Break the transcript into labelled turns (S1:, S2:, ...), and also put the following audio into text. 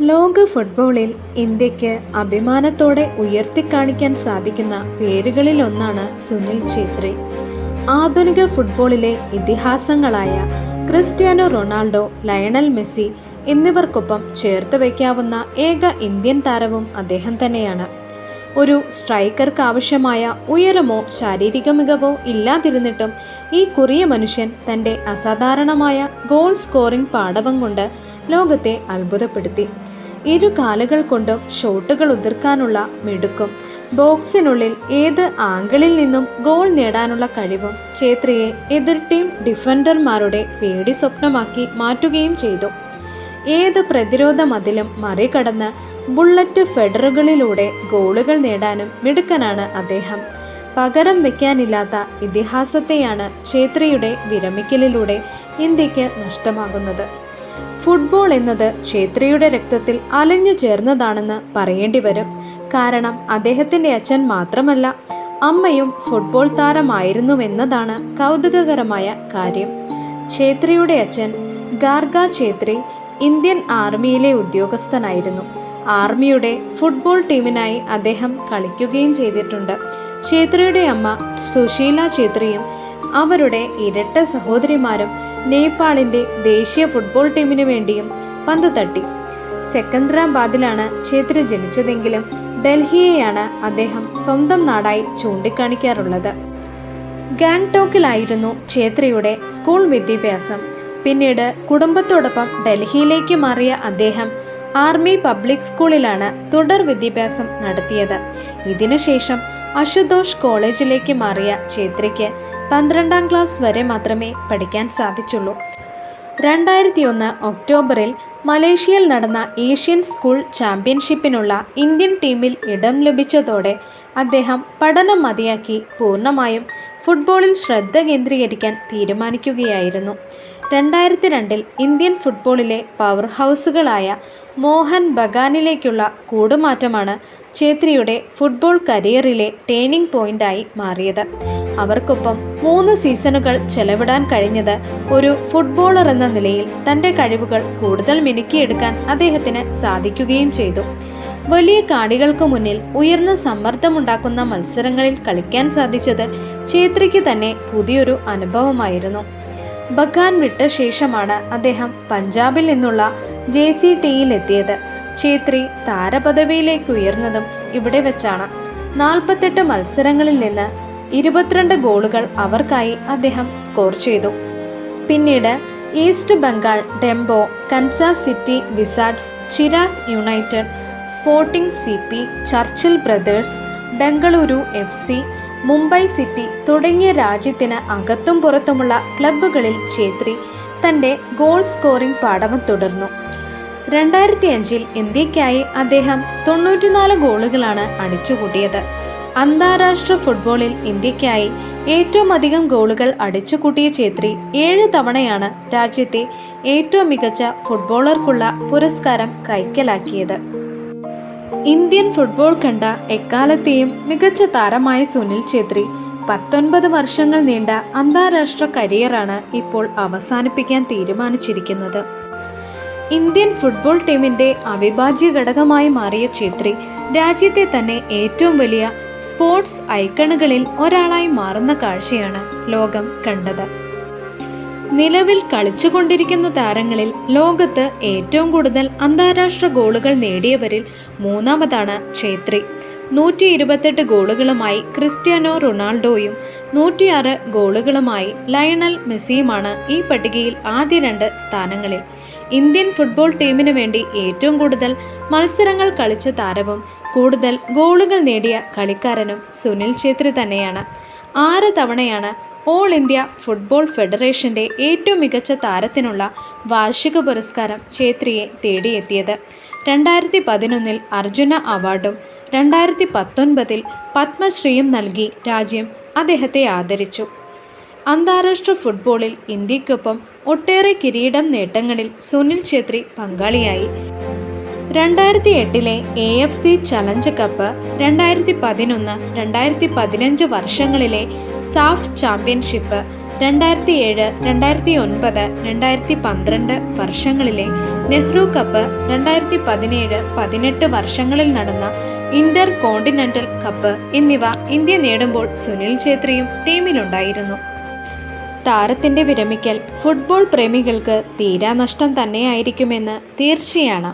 S1: ലോക ഫുട്ബോളിൽ ഇന്ത്യയ്ക്ക് അഭിമാനത്തോടെ ഉയർത്തിക്കാണിക്കാൻ സാധിക്കുന്ന പേരുകളിൽ ഒന്നാണ് സുനിൽ ഛേത്രി. ആധുനിക ഫുട്ബോളിലെ ഇതിഹാസങ്ങളായ ക്രിസ്ത്യാനോ റൊണാൾഡോ ലയണൽ മെസ്സി എന്നിവർക്കൊപ്പം ചേർത്ത് വയ്ക്കാവുന്ന ഏക ഇന്ത്യൻ താരവും അദ്ദേഹം തന്നെയാണ്. ഒരു സ്ട്രൈക്കർക്ക് ആവശ്യമായ ഉയരമോ ശാരീരിക മികവോ ഇല്ലാതിരുന്നിട്ടും ഈ കുറിയ മനുഷ്യൻ തന്റെ അസാധാരണമായ ഗോൾ സ്കോറിംഗ് പാടവം കൊണ്ട് ലോകത്തെ അത്ഭുതപ്പെടുത്തി. ഇരു കാലുകൾ കൊണ്ടും ഷോട്ടുകൾ ഉതിർക്കാനുള്ള മിടുക്കും. ബോക്സിനുള്ളിൽ ഏത് ആംഗിളിൽ നിന്നും ഗോൾ നേടാനുള്ള കഴിവും ഛേത്രിയെ എതിർ ടീം ഡിഫൻഡർമാരുടെ പേടി സ്വപ്നമാക്കി മാറ്റുകയും ചെയ്തു. ഏത് പ്രതിരോധ മതിലും മറികടന്ന് ബുള്ളറ്റ് ഫെഡറുകളിലൂടെ ഗോളുകൾ നേടാനും മിടുക്കനാണ് അദ്ദേഹം. പകരം വയ്ക്കാനില്ലാത്ത ഇതിഹാസത്തെയാണ് ഛേത്രിയുടെ വിരമിക്കലിലൂടെ ഇന്ത്യയ്ക്ക് നഷ്ടമാകുന്നത്. ഫുട്ബോൾ എന്നത് ഛേത്രിയുടെ രക്തത്തിൽ അലഞ്ഞു ചേർന്നതാണെന്ന് പറയേണ്ടി വരും. കാരണം അദ്ദേഹത്തിന്റെ അച്ഛൻ മാത്രമല്ല അമ്മയും ഫുട്ബോൾ താരമായിരുന്നുവെന്നതാണ് കൗതുകകരമായ കാര്യം. ഛേത്രിയുടെ അച്ഛൻ ഗാർഗ ഛേത്രി ഇന്ത്യൻ ആർമിയിലെ ഉദ്യോഗസ്ഥനായിരുന്നു. ആർമിയുടെ ഫുട്ബോൾ ടീമിനായി അദ്ദേഹം കളിക്കുകയും ചെയ്തിട്ടുണ്ട്. ഛേത്രിയുടെ അമ്മ സുശീല ഛേത്രിയും അവരുടെ ഇരട്ട സഹോദരിമാരും നേപ്പാളിന്റെ ദേശീയ ഫുട്ബോൾ ടീമിന് വേണ്ടിയും പന്ത് തട്ടി. സെക്കന്ദ്രാബാദിലാണ് ഛേത്രി ജനിച്ചതെങ്കിലും ഡൽഹിയെയാണ് അദ്ദേഹം സ്വന്തം നാടായി ചൂണ്ടിക്കാണിക്കാറുള്ളത്. ഗാങ്ടോക്കിലായിരുന്നു ഛേത്രിയുടെ സ്കൂൾ വിദ്യാഭ്യാസം. പിന്നീട് കുടുംബത്തോടൊപ്പം ഡൽഹിയിലേക്ക് മാറിയ അദ്ദേഹം ആർമി പബ്ലിക് സ്കൂളിലാണ് തുടർ വിദ്യാഭ്യാസം നടത്തിയത്. ഇതിനുശേഷം അശുതോഷ് കോളേജിലേക്ക് മാറിയ ഛേത്രിക്ക് പന്ത്രണ്ടാം ക്ലാസ് വരെ മാത്രമേ പഠിക്കാൻ സാധിച്ചുള്ളൂ. രണ്ടായിരത്തി ഒന്ന് ഒക്ടോബറിൽ മലേഷ്യയിൽ നടന്ന ഏഷ്യൻ സ്കൂൾ ചാമ്പ്യൻഷിപ്പിനുള്ള ഇന്ത്യൻ ടീമിൽ ഇടം ലഭിച്ചതോടെ അദ്ദേഹം പഠനം മതിയാക്കി പൂർണമായും ഫുട്ബോളിൽ ശ്രദ്ധ കേന്ദ്രീകരിക്കാൻ തീരുമാനിക്കുകയായിരുന്നു. രണ്ടായിരത്തി രണ്ടിൽ ഇന്ത്യൻ ഫുട്ബോളിലെ പവർ ഹൗസുകളായ മോഹൻ ബഗാനിലേക്കുള്ള കൂടുമാറ്റമാണ് ഛേത്രിയുടെ ഫുട്ബോൾ കരിയറിലെ ടേണിംഗ് പോയിന്റായി മാറിയത്. അവർക്കൊപ്പം മൂന്ന് സീസണുകൾ ചെലവിടാൻ കഴിഞ്ഞത് ഒരു ഫുട്ബോളർ എന്ന നിലയിൽ തന്റെ കഴിവുകൾ കൂടുതൽ മിനുക്കിയെടുക്കാൻ അദ്ദേഹത്തിന് സാധിക്കുകയും ചെയ്തു. വലിയ കാണികൾക്ക് മുന്നിൽ ഉയർന്ന സമ്മർദ്ദമുണ്ടാക്കുന്ന മത്സരങ്ങളിൽ കളിക്കാൻ സാധിച്ചത് ഛേത്രിക്ക് തന്നെ പുതിയൊരു അനുഭവമായിരുന്നു. ബഗാൻ വിട്ട ശേഷമാണ് അദ്ദേഹം പഞ്ചാബിൽ നിന്നുള്ള ജെ സി ടിയിലെത്തിയത്. ഛേത്രി താരപദവിയിലേക്ക് ഉയർന്നതും ഇവിടെ വെച്ചാണ്. നാൽപ്പത്തെട്ട് മത്സരങ്ങളിൽ നിന്ന് ഇരുപത്തിരണ്ട് ഗോളുകൾ അവർക്കായി അദ്ദേഹം സ്കോർ ചെയ്തു. പിന്നീട് East Bengal Dempo Kansas City Wizards Chirag United Sporting C P Churchill Brothers Bengaluru F C Mumbai City തുടങ്ങിയ രാജ്യത്തിന് അകത്തും പുറത്തുമുള്ള ക്ലബ്ബുകളിൽ ഛേത്രി തന്റെ ഗോൾ സ്കോറിംഗ് പാടവം തുടർന്നു. രണ്ടായിരത്തി അഞ്ചിൽ ഇന്ത്യക്കായി അദ്ദേഹം തൊണ്ണൂറ്റിനാല് ഗോളുകളാണ് അടിച്ചുകൂട്ടിയത്. അന്താരാഷ്ട്ര ഫുട്ബോളിൽ ഇന്ത്യക്കായി ഏറ്റവും അധികം ഗോളുകൾ അടിച്ചുകൂട്ടിയ ഛേത്രി ഏഴ് തവണയാണ് രാജ്യത്തെ ഏറ്റവും മികച്ച ഫുട്ബോളർക്കുള്ള പുരസ്കാരം കൈക്കലാക്കിയത്. ഇന്ത്യൻ ഫുട്ബോൾ കണ്ട എക്കാലത്തെയും മികച്ച താരമായ സുനിൽ ഛേത്രി പത്തൊൻപത് വർഷങ്ങൾ നീണ്ട അന്താരാഷ്ട്ര കരിയറാണ് ഇപ്പോൾ അവസാനിപ്പിക്കാൻ തീരുമാനിച്ചിരിക്കുന്നത്. ഇന്ത്യൻ ഫുട്ബോൾ ടീമിന്റെ അവിഭാജ്യ ഘടകമായി മാറിയ ഛേത്രി രാജ്യത്തെ തന്നെ ഏറ്റവും വലിയ സ്പോർട്സ് ഐക്കണുകളിൽ ഒരാളായി മാറുന്ന കാഴ്ചയാണ് ലോകം കണ്ടത്. നിലവിൽ കളിച്ചുകൊണ്ടിരിക്കുന്ന താരങ്ങളിൽ ലോകത്ത് ഏറ്റവും കൂടുതൽ അന്താരാഷ്ട്ര ഗോളുകൾ നേടിയവരിൽ മൂന്നാമതാണ് ഛേത്രി. നൂറ്റി ഇരുപത്തെട്ട് ഗോളുകളുമായി ക്രിസ്ത്യാനോ റൊണാൾഡോയും നൂറ്റിയാറ് ഗോളുകളുമായി ലയണൽ മെസ്സിയുമാണ് ഈ പട്ടികയിൽ ആദ്യ രണ്ട് സ്ഥാനങ്ങളിൽ. ഇന്ത്യൻ ഫുട്ബോൾ ടീമിന് വേണ്ടി ഏറ്റവും കൂടുതൽ മത്സരങ്ങൾ കളിച്ച താരവും കൂടുതൽ ഗോളുകൾ നേടിയ കളിക്കാരനും സുനിൽ ഛേത്രി തന്നെയാണ്. ആറ് തവണയാണ് ഓൾ ഇന്ത്യ ഫുട്ബോൾ ഫെഡറേഷന്റെ ഏറ്റവും മികച്ച താരത്തിനുള്ള വാർഷിക പുരസ്കാരം ഛേത്രിയെ തേടിയെത്തിയത്. രണ്ടായിരത്തി പതിനൊന്നിൽ അർജുന അവാർഡും രണ്ടായിരത്തി പത്തൊൻപതിൽ പത്മശ്രീയും നൽകി രാജ്യം അദ്ദേഹത്തെ ആദരിച്ചു. അന്താരാഷ്ട്ര ഫുട്ബോളിൽ ഇന്ത്യക്കൊപ്പം ഒട്ടേറെ കിരീടം നേട്ടങ്ങളിൽ സുനിൽ ഛേത്രി പങ്കാളിയായി. രണ്ടായിരത്തി എട്ടിലെ A F C Challenge Cup രണ്ടായിരത്തി പതിനൊന്ന് രണ്ടായിരത്തി പതിനഞ്ച് വർഷങ്ങളിലെ സാഫ് ചാമ്പ്യൻഷിപ്പ് രണ്ടായിരത്തി ഏഴ് രണ്ടായിരത്തി ഒൻപത് രണ്ടായിരത്തി പന്ത്രണ്ട് വർഷങ്ങളിലെ നെഹ്റു കപ്പ് രണ്ടായിരത്തി പതിനേഴ് പതിനെട്ട് വർഷങ്ങളിൽ നടന്ന ഇന്റർ കോണ്ടിനെന്റൽ കപ്പ് എന്നിവ ഇന്ത്യ നേടുമ്പോൾ സുനിൽ ഛേത്രിയും ടീമിലുണ്ടായിരുന്നു. താരത്തിന്റെ വിരമിക്കൽ ഫുട്ബോൾ പ്രേമികൾക്ക് തീരാനഷ്ടം തന്നെയായിരിക്കുമെന്ന് തീർച്ചയാണ്.